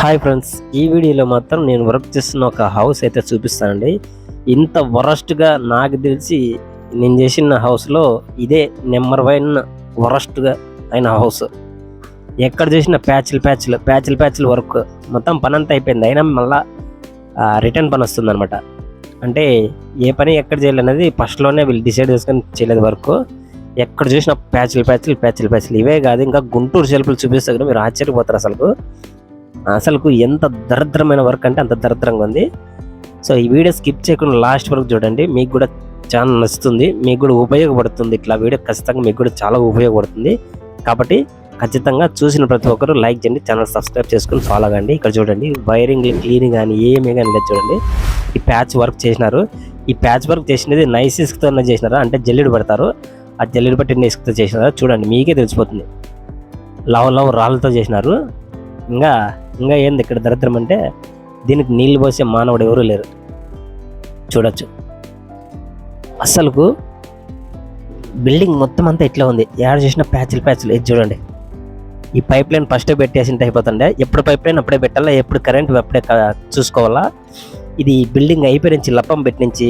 Hi friends ఈ వీడియోలో మాత్రం నేను వర్క్ చేస్తున్న ఒక హౌస్ అయితే చూపిస్తానండి. ఇంత వరస్ట్గా నాకు తెలిసి నేను చేసిన హౌస్లో ఇదే నెంబర్ వన్ వరస్ట్గా అయిన హౌస్ ఎక్కడ చేసిన ప్యాచ్లు ప్యాచ్లు ప్యాచ్లు ప్యాచ్లు వర్క్ మొత్తం పని అంతా అయిపోయింది. అయినా మళ్ళా రిటర్న్ పని వస్తుంది అనమాట అంటే ఏ పని ఎక్కడ చేయాలనేది ఫస్ట్లోనే వీళ్ళు డిసైడ్ చేసుకొని చేయలేదు వర్క్ ఎక్కడ చూసిన ప్యాచ్లు ప్యాచ్లు ప్యాచ్లు ప్యాచ్లు ఇవే కాదు ఇంకా గుంటూరు సెల్ఫ్లు చూపిస్తే కూడా మీరు ఆశ్చర్యపోతారు అసలు అసలుకు ఎంత దరిద్రమైన వర్క్ అంటే అంత దరిద్రంగా ఉంది. సో ఈ వీడియో స్కిప్ చేయకుండా లాస్ట్ వరకు చూడండి. మీకు కూడా చాలా నచ్చుతుంది. మీకు కూడా ఉపయోగపడుతుంది. ఇట్లా వీడియో ఖచ్చితంగా మీకు కూడా చాలా ఉపయోగపడుతుంది. కాబట్టి ఖచ్చితంగా చూసిన ప్రతి ఒక్కరు లైక్ చేయండి. ఛానల్ సబ్స్క్రైబ్ చేసుకుని ఫాలో అవ్వండి ఇక్కడ చూడండి. వైరింగ్ క్లీనింగ్ కానీ ఏమీ కానీ లేదు చూడండి. ఈ ప్యాచ్ వర్క్ చేసినారు. ఈ ప్యాచ్ వర్క్ చేసినది నైస్ ఇసుకతో చేసినారు. అంటే జల్లెడు పెడతారు. ఆ జల్లెడు పట్టిన ఇసుకతో చేసినారు. చూడండి మీకే తెలిసిపోతుంది. లవ్ లవ్ రాళ్ళతో చేసినారు. ఇంకా ఇంకా ఏంది ఇక్కడ దరిద్రం అంటే దీనికి నీళ్ళు పోసే మానవుడు ఎవరు లేరు. చూడొచ్చు. అసలుకు బిల్డింగ్ మొత్తం అంతా ఇట్లా ఉంది. ఏడ చేసిన ప్యాచ్లు ప్యాచ్లు. ఇది చూడండి. ఈ పైప్ లైన్ ఫస్ట్ పెట్టేసింటే అయిపోతుండే. ఎప్పుడు పైప్ లైన్ అప్పుడే పెట్టాలా? ఎప్పుడు కరెంట్ అప్పుడే చూసుకోవాలా? ఇది బిల్డింగ్ అయిపోయి నుంచి లప్పం పెట్టించి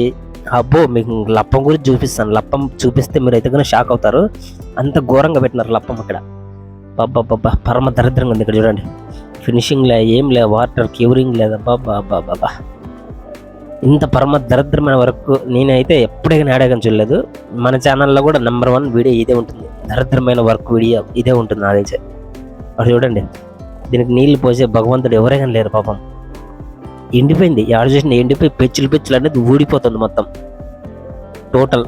అబ్బో మీకు లప్పం గురించి చూపిస్తాను. లప్పం చూపిస్తే మీరు అయితే కనుక షాక్ అవుతారు. అంత ఘోరంగా పెట్టినారు లప్పం అక్కడ. పబ్బా పరమ దరిద్రంగా ఉంది ఇక్కడ చూడండి. ఫినిషింగ్ లే ఏం లే వాటర్ క్యూరింగ్ లేదబ్బా బాబా బాబా ఇంత పరమ దరిద్రమైన వరకు నేనైతే ఎప్పుడైనా ఆడగానే చూడలేదు మన ఛానల్లో కూడా నెంబర్ వన్ వీడియో ఇదే ఉంటుంది దరిద్రమైన వర్క్ వీడియో ఇదే ఉంటుంది నా తెలిసే అక్కడ చూడండి దీనికి నీళ్ళు పోసే భగవంతుడు ఎవరైనా లేరు పాపం ఎండిపోయింది ఆడ చేసిన ఎండిపోయి పెచ్చులు పెచ్చులు అనేది ఊడిపోతుంది మొత్తం టోటల్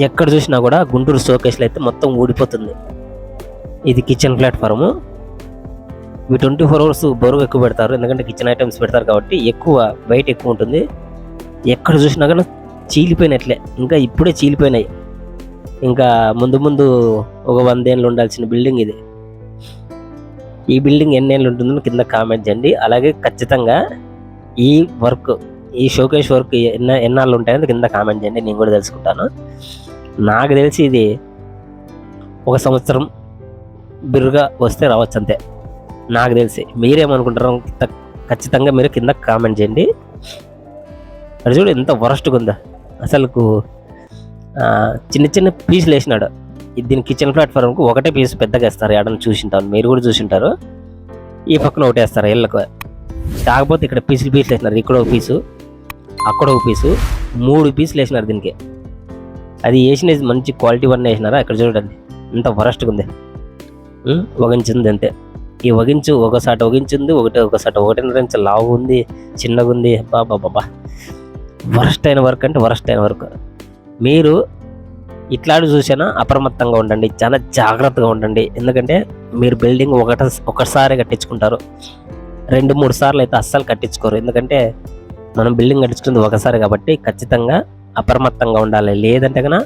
ఎక్కడ చూసినా కూడా గుంటూరు షోకేస్లో అయితే మొత్తం ఊడిపోతుంది ఇది కిచెన్ ప్లాట్ఫామ్ ఇవి ట్వంటీ ఫోర్ అవర్స్ బరువు ఎక్కువ పెడతారు. ఎందుకంటే కిచెన్ ఐటమ్స్ పెడతారు కాబట్టి ఎక్కువ వెయిట్ ఎక్కువ ఉంటుంది. ఎక్కడ చూసినా కానీ చీలిపోయినట్లే. ఇంకా ఇప్పుడే చీలిపోయినాయి. ఇంకా ముందు ముందు ఒక వందేళ్ళు ఉండాల్సిన బిల్డింగ్ ఇది. ఈ బిల్డింగ్ ఎన్నేళ్ళు ఉంటుందో కింద కామెంట్ చేయండి. అలాగే ఖచ్చితంగా ఈ వర్క్ ఈ షోకేష్ వర్క్ ఎన్న ఎన్నాళ్ళు ఉంటాయని కింద కామెంట్ చేయండి. నేను కూడా తెలుసుకుంటాను. నాకు తెలిసి ఇది ఒక సంవత్సరం బిరుగా వస్తే రావచ్చు అంతే. నాకు తెలిసి మీరేమనుకుంటారో త- ఖచ్చితంగా మీరు కింద కామెంట్ చేయండి. అది చూడు ఎంత వరస్ట్గా ఉందా అసలుకు చిన్న చిన్న పీసులు వేసినాడు. దీని కిచెన్ ప్లాట్ఫామ్కి ఒకటే పీస్ పెద్దగా వేస్తారు. ఎడని చూసింటాను మీరు కూడా చూసింటారు. ఈ పక్కన ఒకటి వేస్తారు ఇళ్ళకు. కాకపోతే ఇక్కడ పీసులు పీసులు వేసినారు. ఇక్కడ ఒక పీసు అక్కడ ఒక పీసు మూడు పీసులు వేసినారు దీనికి. అది వేసిన మంచి క్వాలిటీ వన్ వేసినారా? ఇక్కడ చూడండి. ఇంత వరస్ట్గా ఉంది ఒక వగించింది అంతే. ఈ వగించు ఒకసారి వగించింది ఒకటి ఒకసారి ఒకటిన్నర ఇంచు లావు ఉంది చిన్నగా ఉంది. బాబా బాబా వరస్ట్ అయిన వర్క్ అంటే వరస్ట్ అయిన వర్క్. మీరు ఇట్లాంటి చూసినా అప్రమత్తంగా ఉండండి చాలా జాగ్రత్తగా ఉండండి. ఎందుకంటే మీరు బిల్డింగ్ ఒకట ఒకసారి కట్టించుకుంటారు. రెండు మూడు సార్లు అయితే అస్సలు కట్టించుకోరు. ఎందుకంటే మనం బిల్డింగ్ కట్టించుకుంది ఒకసారి కాబట్టి ఖచ్చితంగా అప్రమత్తంగా ఉండాలి. లేదంటే కన్నా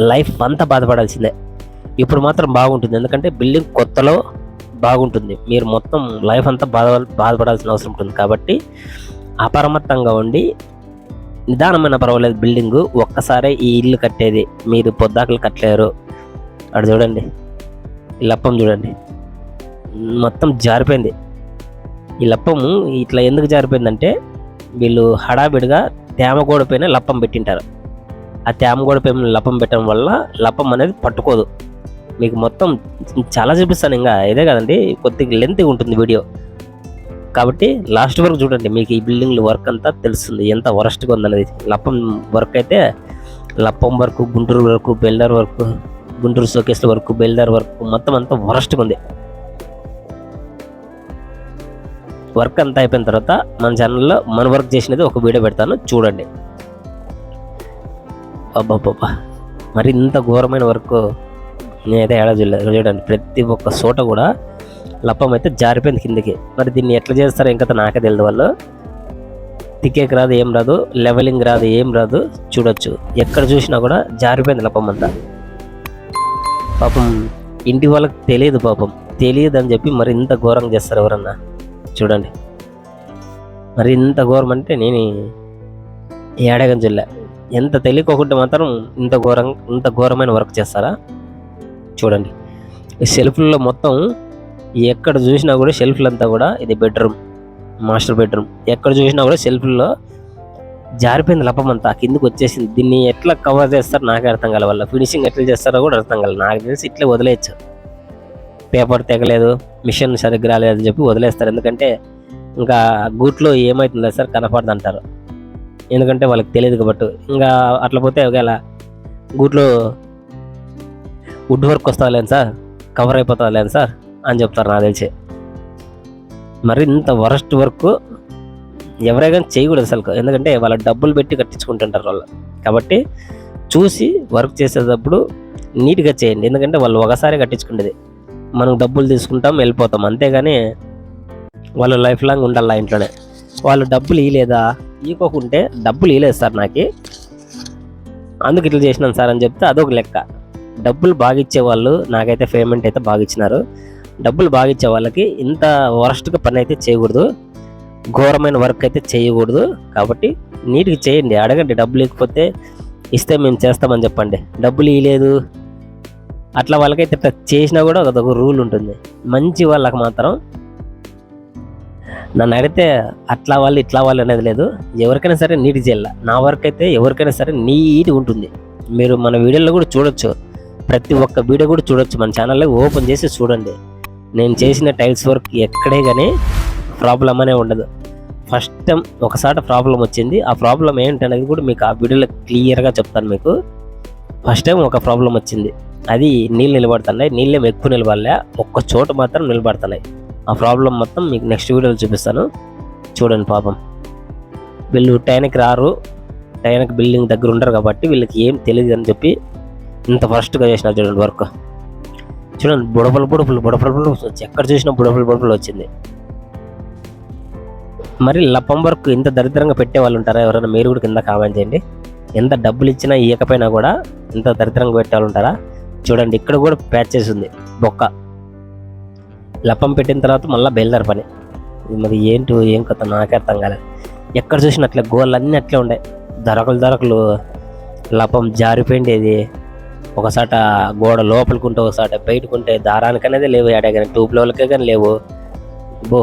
లైఫ్ అంతా బాధపడాల్సిందే. ఇప్పుడు మాత్రం బాగుంటుంది. ఎందుకంటే బిల్డింగ్ కొత్తలో బాగుంటుంది. మీరు మొత్తం లైఫ్ అంతా బాధ బాధపడాల్సిన అవసరం ఉంటుంది. కాబట్టి అపరమత్తంగా ఉండి నిదానమైన పర్వాలేదు బిల్డింగ్ ఒక్కసారే ఈ ఇల్లు కట్టేది. మీరు పొద్దాకలు కట్టలేరు. అటు చూడండి. ఈ లప్పం చూడండి. మొత్తం జారిపోయింది. ఈ లప్పము ఇట్లా ఎందుకు జారిపోయిందంటే వీళ్ళు హడావిడిగా తేమ గోడ పైన లప్పం పెట్టింటారు. ఆ తేమ గోడ పైన లప్పం పెట్టడం వల్ల లప్పం అనేది పట్టుకోదు. మీకు మొత్తం చాలా చూపిస్తాను ఇంకా. ఇదే కదండి కొద్దిగా లెంత్ ఉంటుంది వీడియో. కాబట్టి లాస్ట్ వరకు చూడండి మీకు ఈ బిల్డింగ్ వర్క్ అంతా తెలుస్తుంది ఎంత వరస్ట్గా ఉందనేది. లప్పం వర్క్ అయితే లప్పం work Guntur work welder work Guntur షోకేస్ల work welder work మొత్తం అంతా వరస్ట్గా ఉంది. వర్క్ అంతా అయిపోయిన తర్వాత మన ఛానల్లో మన వర్క్ చేసినది ఒక వీడియో పెడతాను చూడండి. అబ్బాబ్బా మరి ఇంత ఘోరమైన వర్క్ నేనైతే ఏడా చూడలేదు చూడండి ప్రతి ఒక్క చోట కూడా లప్పం అయితే జారిపోయింది కిందకి. మరి దీన్ని ఎట్లా చేస్తారో ఇంకా నాకే తెలియదు వాళ్ళు. తిక్కేకి రాదు ఏం రాదు లెవెలింగ్ రాదు ఏం రాదు చూడొచ్చు. ఎక్కడ చూసినా కూడా జారిపోయింది లప్పం అంతా. పాపం ఇంటి వాళ్ళకి తెలియదు పాపం. తెలియదు అని చెప్పి మరి ఇంత ఘోరంగా చేస్తారు ఎవరన్నా? చూడండి. మరి ఇంత ఘోరం అంటే నేను ఏడగం చూడలే ఎంత తెలియకోకుండా మాత్రం ఇంత ఘోరం ఇంత ఘోరమైన వర్క్ చేస్తారా? చూడండి. ఈ సెల్ఫ్లలో మొత్తం ఎక్కడ చూసినా కూడా షెల్ఫ్లు అంతా కూడా ఇది బెడ్రూమ్ మాస్టర్ బెడ్రూమ్. ఎక్కడ చూసినా కూడా షెల్ఫ్లో జారిపోయింది లపం అంతా కిందకి వచ్చేసింది. దీన్ని ఎట్లా కవర్ చేస్తారో నాకే అర్థం కాలే వాళ్ళ ఫినిషింగ్ ఎట్లా చేస్తారో కూడా అర్థం కాల నాకు తెలిసి ఇట్లా వదిలేయచ్చు. పేపర్ తెగలేదు మిషన్ సరిగ్గా రాలేదు అని చెప్పి వదిలేస్తారు. ఎందుకంటే ఇంకా గూట్లో ఏమవుతుందో సార్ కనపడదు అంటారు ఎందుకంటే వాళ్ళకి తెలియదు కాబట్టి. ఇంకా అట్లా పోతే ఒకవేళ గూట్లో వుడ్ వర్క్ వస్తాలేను సార్? కవర్ అయిపోతుందిలేను సార్? అని చెప్తారు నాకు తెలిసి. మరి ఇంత వరస్ట్ వర్క్ ఎవరైనా చేయకూడదు అసలు ఎందుకంటే వాళ్ళ డబ్బులు పెట్టి కట్టించుకుంటుంటారు వాళ్ళు. కాబట్టి చూసి వర్క్ చేసేటప్పుడు నీట్గా చేయండి. ఎందుకంటే వాళ్ళు ఒకసారి కట్టించుకునేది మనం డబ్బులు తీసుకుంటాం వెళ్ళిపోతాం. అంతేగాని వాళ్ళు లైఫ్ లాంగ్ ఉండాలి ఆ ఇంట్లోనే. వాళ్ళు డబ్బులు ఇవ్వలేదా ఇవ్వకుంటే డబ్బులు ఇవ్వలేదు సార్ నాకు. అందుకు ఇట్లా చేసినాను సార్ అని చెప్తే అదొక లెక్క. డబ్బులు బాగా వాళ్ళు నాకైతే పేమెంట్ అయితే బాగా ఇచ్చినారు డబ్బులు బాగా ఇచ్చే వాళ్ళకి ఇంత వరస్ట్గా పని అయితే చేయకూడదు. ఘోరమైన వర్క్ అయితే చేయకూడదు. కాబట్టి నీట్గా చేయండి అడగండి డబ్బులు ఇకపోతే ఇస్తే మేము చేస్తామని చెప్పండి. డబ్బులు ఇవ్వలేదు అట్లా వాళ్ళకైతే ఇట్లా చేసినా కూడా అదొక రూల్ ఉంటుంది. మంచి వాళ్ళకి మాత్రం నన్ను అడిగితే అట్లా వాళ్ళు ఇట్లా వాళ్ళు అనేది లేదు. ఎవరికైనా సరే నీట్ చేయాలి. నా వర్క్ అయితే ఎవరికైనా సరే నీట్గా ఉంటుంది. మీరు మన వీడియోలో కూడా చూడొచ్చు. ప్రతి ఒక్క వీడియో కూడా చూడొచ్చు. మన ఛానల్లో ఓపెన్ చేసి చూడండి. నేను చేసిన టైల్స్ వర్క్ ఎక్కడే కానీ ప్రాబ్లం అనే ఉండదు. ఫస్ట్ టైం ఒకసారి ప్రాబ్లం వచ్చింది. ఆ ప్రాబ్లం ఏంటనేది కూడా మీకు ఆ వీడియోలో క్లియర్గా చెప్తాను మీకు. ఫస్ట్ టైం ఒక ప్రాబ్లం వచ్చింది. అది నీళ్ళు నిలబడుతున్నాయి. నీళ్ళేం ఎక్కువ నిలబడలే. ఒక్క చోట మాత్రం నిలబడుతున్నాయి. ఆ ప్రాబ్లం మొత్తం మీకు నెక్స్ట్ వీడియోలో చూపిస్తాను. చూడండి పాపం. వీళ్ళు టైంకి రారు. టైంకి బిల్డింగ్ దగ్గర ఉండరు కాబట్టి వీళ్ళకి ఏం తెలియదు అని చెప్పి ఇంత ఫస్ట్గా చేసినారు చూడండి వర్క్. చూడండి బుడపలు బుడపలు బుడపలు బుడపలు వచ్చి ఎక్కడ చూసినా బుడపలు బుడపలు వచ్చింది. మరి లప్పం వర్క్ ఇంత దరిద్రంగా పెట్టే వాళ్ళు ఉంటారా? ఎవరైనా మీరు కూడా కింద కామెంట్ చేయండి. ఎంత డబ్బులు ఇచ్చినా ఇవ్వకపోయినా కూడా ఇంత దరిద్రంగా పెట్టే వాళ్ళు ఉంటారా? చూడండి ఇక్కడ కూడా ప్యాచెస్ ఉంది బొక్క. లప్పం పెట్టిన తర్వాత మళ్ళీ బయలుదేరి పని. మరి ఏంటో ఏం కొత్త నాకే అర్థం కాలేదు. ఎక్కడ చూసినా అట్లా గోళ్ళు అన్నీ అట్లే ఉండే. దొరకలు దొరకలు లపం జారిపోయిండేది. ఒకసాట గోడ లోపలికి ఒకసాట బయటకుంటే దారానికి అనేది లేవు ఆడే కానీ ట్యూబ్ కానీ లేవు. బో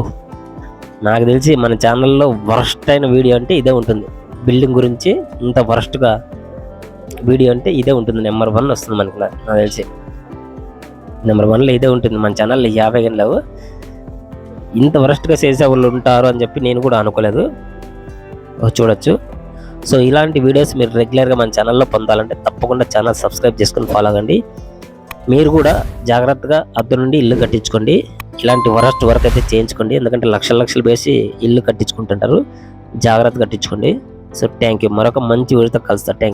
నాకు తెలిసి మన ఛానల్లో వరస్ట్ అయిన వీడియో అంటే ఇదే ఉంటుంది. బిల్డింగ్ గురించి ఇంత వరస్ట్గా వీడియో అంటే ఇదే ఉంటుంది. నెంబర్ వన్ వస్తుంది మనకి నాకు తెలిసి. నెంబర్ వన్లో ఇదే ఉంటుంది మన ఛానల్లో యాభై కానీ లేవు. ఇంత వరస్ట్గా చేసే వాళ్ళు ఉంటారు అని చెప్పి నేను కూడా అనుకోలేదు. చూడొచ్చు. సో ఇలాంటి వీడియోస్ మీరు రెగ్యులర్గా మన ఛానల్లో పొందాలంటే తప్పకుండా ఛానల్ సబ్స్క్రైబ్ చేసుకుని ఫాలో అవ్వండి. మీరు కూడా జాగ్రత్తగా అద్దె నుండి ఇల్లు కట్టించుకోండి. ఇలాంటి వరస్ట్ వర్క్ అయితే చేయించుకోండి. ఎందుకంటే లక్షల లక్షలు వేసి ఇల్లు కట్టించుకుంటుంటారు. జాగ్రత్త కట్టించుకోండి. సో థ్యాంక్ యూ మరొక మంచి వీడియోతో కలుస్తా. Thank you